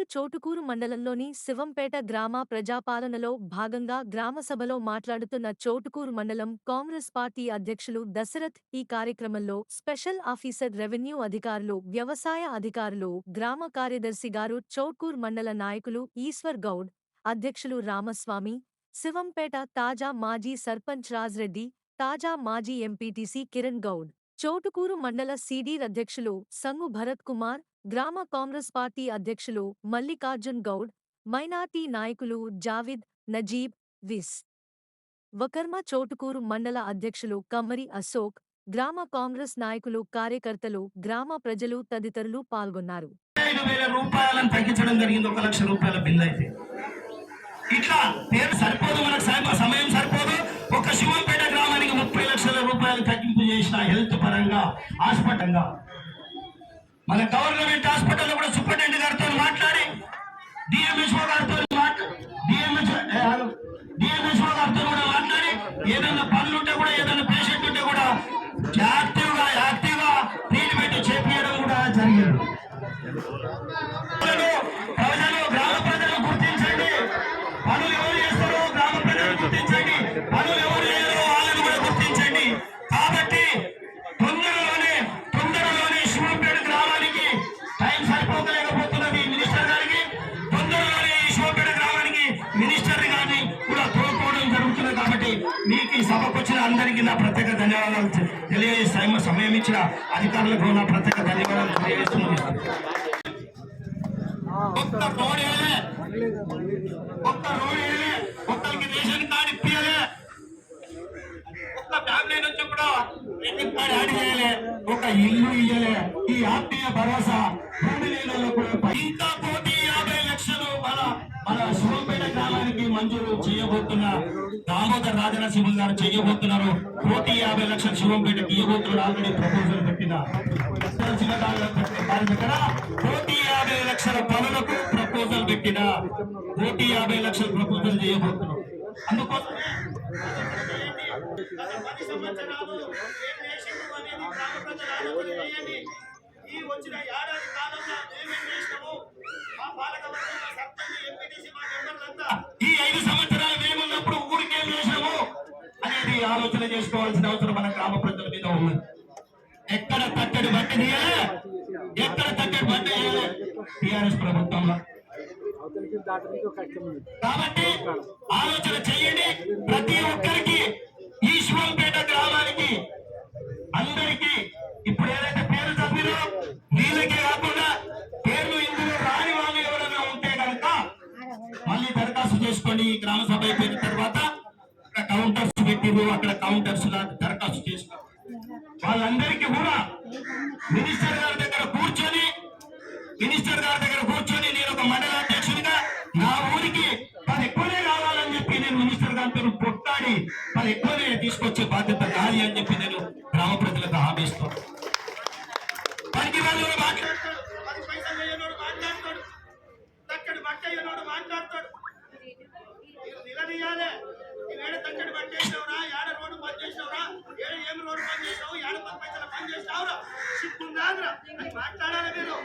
చోటుకూరు మండలంలోని శివంపేట గ్రామ ప్రజాపాలనలో భాగంగా గ్రామసభలో మాట్లాడుతున్న చోటుకూరు మండలం కాంగ్రెస్ పార్టీ అధ్యక్షులు దశరథ్ ఈ కార్యక్రమంలో స్పెషల్ ఆఫీసర్ రెవెన్యూ అధికారులు వ్యవసాయ అధికారులు గ్రామ కార్యదర్శి గారు చోట్కూర్ మండల నాయకులు ఈశ్వర్ గౌడ్ అధ్యక్షులు రామస్వామి శివంపేట తాజా మాజీ సర్పంచ్ రాజ్రెడ్డి తాజా మాజీ ఎంపీటీసీ కిరణ్ గౌడ్. చోటుకూరు మండల సీడీర్ అధ్యక్షులు సంగు భరత్ కుమార్ గ్రామ కాంగ్రెస్ పార్టీ అధ్యక్షులు మల్లికార్జున్ గౌడ్ మైనార్టీ నాయకులు జావిద్ నజీబ్ విస్. వకర్మ చోటుకూరు మండల అధ్యక్షులు కమ్మరి అశోక్ గ్రామ కాంగ్రెస్ నాయకులు కార్యకర్తలు గ్రామ ప్రజలు తదితరులు పాల్గొన్నారు. రూపాయలను తగ్గించడం జరిగింది. ఒక లక్ష రూపాయల బిల్లు అయితే. ఇట్లా పేరు హాస్పిటల్గా. మన గవర్నమెంట్ హాస్పిటల్లో కూడా సూపరింటెండెంట్ గారితో మాట్లాడి డిఎంఎస్ఓ గారితో డిఎంఎస్ఓ గారితో కూడా మాట్లాడి ఏదైనా పనులు ఉంటే కూడా ఏదైనా పేషెంట్ ఉంటే కూడా యాక్టివ్గా యాక్టివ్గా ట్రీట్మెంట్ చేపించడం కూడా జరిగింది. సభకు వచ్చిన అందరికీ నా ప్రత్యేక ధన్యవాదాలు తెలియజేస్తాయి సమయం ఇచ్చిన అధికారులకు నా ప్రత్యేక ధన్యవాదాలు తెలియజేస్తున్నాను. ఒక్క రోడ్ ఒక్క ఒక్కరికి రేషన్ కార్డు ఇప్పియలే ఒక్క ఫ్యామిలీ నుంచి కూడా రేషన్ కార్డు యాడ్ చేయలే. ఒక ఇల్లు ఇయ్యలే. ఈ ఆత్మీయ భరోసా భూమి లేని కూడా ఇంకా పోటీ మన శుభంపేట శివంపేట గ్రామానికి మంజూరు చేయబోతున్న దామోదర్ రాజనరసింహ గారు చేయబోతున్నారు. కోటి యాభై లక్షలు శివంపేటకి ఇవ్వబోతున్నారు ఆల్రెడీ ప్రపోజల్ పెట్టిన కోటి యాభై లక్షల పనులకు ప్రపోజల్ పెట్టిన కోటి యాభై లక్షల ప్రపోజల్ చేయబోతున్నాం అందుకోసం ఈ వచ్చిన ఆలోచన చేసుకోవాల్సిన అవసరం మన గ్రామ ప్రజల మీద ఉన్నది. ఎక్కడ తట్టడి బట్టి ఎక్కడ తట్టడి బట్టి టిఆర్ఎస్ ప్రభుత్వంలో. కాబట్టి ఆలోచన చేయండి. ప్రతి ఒక్కరికి ఈ శివంపేట గ్రామానికి అందరికీ ఇప్పుడు ఏదైతే పేరు చదివినో వీళ్ళకే కాకుండా పేర్లు ఇందులో రాని వాళ్ళు ఎవరైనా ఉంటే కనుక మళ్ళీ దరఖాస్తు చేసుకోండి. ఈ గ్రామ సభ అయిపోయిన తర్వాత కౌంటర్ కౌంటర్స్ అక్కడ కౌంటర్స్ లాంటి దరఖాస్తు చేసుకోండి వాళ్ళందరికీ కూడా మినిస్టర్ గారి దగ్గర కూర్చొని మినిస్టర్ గారి దగ్గర కూర్చొని నేను ఒక మండల అధ్యక్షుడిగా నా ఊరికి పది ఎక్కువనే కావాలని చెప్పి నేను మినిస్టర్ గారితో పొట్టాడి పది ఎక్కువనే తీసుకొచ్చే బాధ్యత కాదు అని చెప్పి నేను గ్రామ ప్రజలకు ఏడ తక్కడి బట్ట ఏడ రోడ్డు పని చేసావురా? ఏడ ఏమి రోడ్డు పని చేసావు? ఏడ పది పైసలు పని చేసావురా? సిగ్గుందాదిరా అని మాట్లాడాలి మీరు?